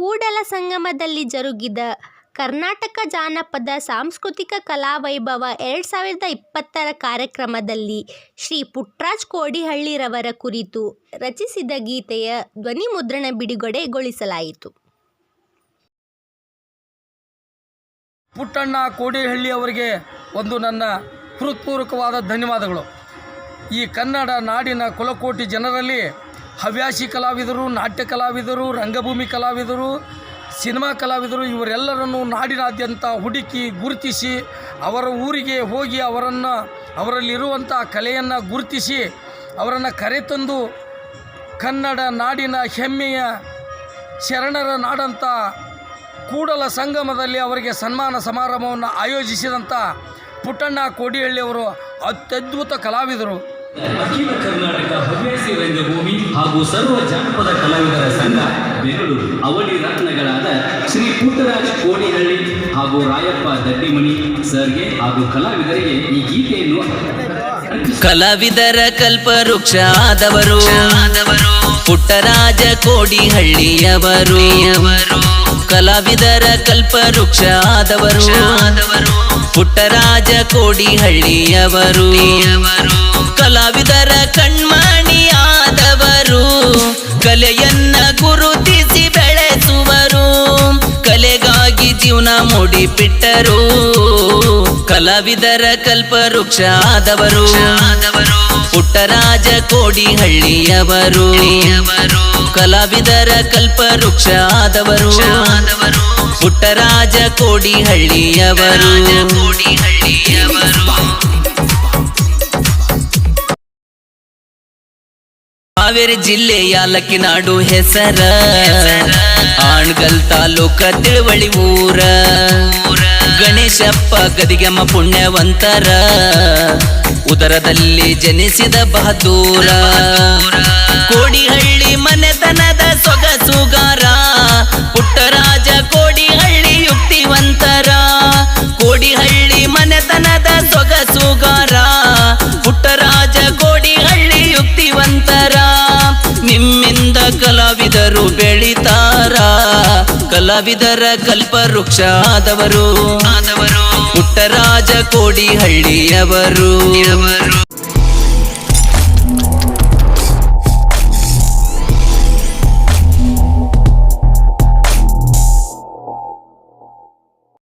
ಕೂಡಲ ಸಂಗಮದಲ್ಲಿ ಜರುಗಿದ ಕರ್ನಾಟಕ ಜಾನಪದ ಸಾಂಸ್ಕೃತಿಕ ಕಲಾವೈಭವ ಎರಡು ಸಾವಿರದ ಇಪ್ಪತ್ತರ ಕಾರ್ಯಕ್ರಮದಲ್ಲಿ ಶ್ರೀ ಪುಟ್ಟರಾಜ್ ಕೋಡಿಹಳ್ಳಿರವರ ಕುರಿತು ರಚಿಸಿದ ಗೀತೆಯ ಧ್ವನಿಮುದ್ರಣ ಬಿಡುಗಡೆಗೊಳಿಸಲಾಯಿತು. ಪುಟ್ಟಣ್ಣ ಕೋಡಿಹಳ್ಳಿ ಅವರಿಗೆ ಒಂದು ನನ್ನ ಹೃತ್ಪೂರ್ವಕವಾದ ಧನ್ಯವಾದಗಳು. ಈ ಕನ್ನಡ ನಾಡಿನ ಕುಲಕೋಟಿ ಜನರಲ್ಲಿ ಹವ್ಯಾಸಿ ಕಲಾವಿದರು, ನಾಟ್ಯ ಕಲಾವಿದರು, ರಂಗಭೂಮಿ ಕಲಾವಿದರು, ಸಿನಿಮಾ ಕಲಾವಿದರು ಇವರೆಲ್ಲರನ್ನು ನಾಡಿನಾದ್ಯಂತ ಹುಡುಕಿ ಗುರುತಿಸಿ ಅವರ ಊರಿಗೆ ಹೋಗಿ ಅವರನ್ನು ಅವರಲ್ಲಿರುವಂಥ ಕಲೆಯನ್ನು ಗುರುತಿಸಿ ಅವರನ್ನು ಕರೆತಂದು ಕನ್ನಡ ನಾಡಿನ ಹೆಮ್ಮೆಯ ಶರಣರ ನಾಡಂಥ ಕೂಡಲ ಸಂಗಮದಲ್ಲಿ ಅವರಿಗೆ ಸನ್ಮಾನ ಸಮಾರಂಭವನ್ನು ಆಯೋಜಿಸಿದಂಥ ಪುಟ್ಟಣ್ಣ ಕೋಡಿಹಳ್ಳಿಯವರು ಅತ್ಯದ್ಭುತ ಕಲಾವಿದರು. ಕರ್ನಾಟಕ ರಂಗಭೂಮಿ ಹಾಗೂ ಸರ್ವ ಜಾನಪದ ಕಲಾವಿದರ ಸಂಘ, ಬೆಂಗಳೂರು. ಅವಳಿ ರತ್ನಗಳಾದ ಶ್ರೀ ಪುಟ್ಟರಾಜ್ ಕೋಡಿಹಳ್ಳಿ ಹಾಗೂ ರಾಯಪ್ಪ ದಡ್ಡಿಮಣಿ ಸರ್ಗೆ ಹಾಗೂ ಕಲಾವಿದರಿಗೆ ಈ ಗೀತೆಯನ್ನು ಕಲಾವಿದರ ಕಲ್ಪವೃಕ್ಷ ಆದವರು, ಪುಟ್ಟರಾಜ ಕೋಡಿಹಳ್ಳಿಯವರು. ಕಲಾವಿದರ ಕಲ್ಪವೃಕ್ಷ ಆದವರು, ಪುಟ್ಟರಾಜ ಕೋಡಿಹಳ್ಳಿಯವರು. ಕಲಾವಿದರ ಕಣ್ಮಣಿಯಾದವರು ಕಲೆಯನ್ನ ಗುರುತಿಸಿ ಬೆಳೆಸುವರು. ಕಲೆಗಾಗಿ ಜೀವನ ಮುಡಿಪಿಟ್ಟರು. ಕಲಾವಿದರ ಕಲ್ಪವೃಕ್ಷ ಆದವರು. ಪುಟ್ಟರಾಜ ಕೋಡಿಹಳ್ಳಿಯವರು. ಕಲಾವಿದರ ಕಲ್ಪವೃಕ್ಷ ಆದವರು. ಪುಟ್ಟರಾಜ ಕೋಡಿಹಳ್ಳಿಯವರು. ಹಾವೇರಿ ಜಿಲ್ಲೆ ಯಾಲಕ್ಕಿನಾಡು ಹೆಸರ. ಆಣ್ಗಲ್ ತಾಲೂಕ ತಿಳುವಳಿ ಊರ. ಗಣೇಶಪ್ಪ ಗದಿಗೆಮ್ಮ ಪುಣ್ಯವಂತರ. ಉದರದಲ್ಲಿ ಜನಿಸಿದ ಬಹದೂರ ಕೋಡಿಹಳ್ಳಿ ಮನೆತನದ ಕಲಾವಿದರು ಬೆಳಿತಾರ. ಕಲಾವಿದರ ಕಲ್ಪವೃಕ್ಷ ಆದವರು. ಪುಟ್ಟರಾಜ ಕೋಡಿಹಳ್ಳಿಯವರು.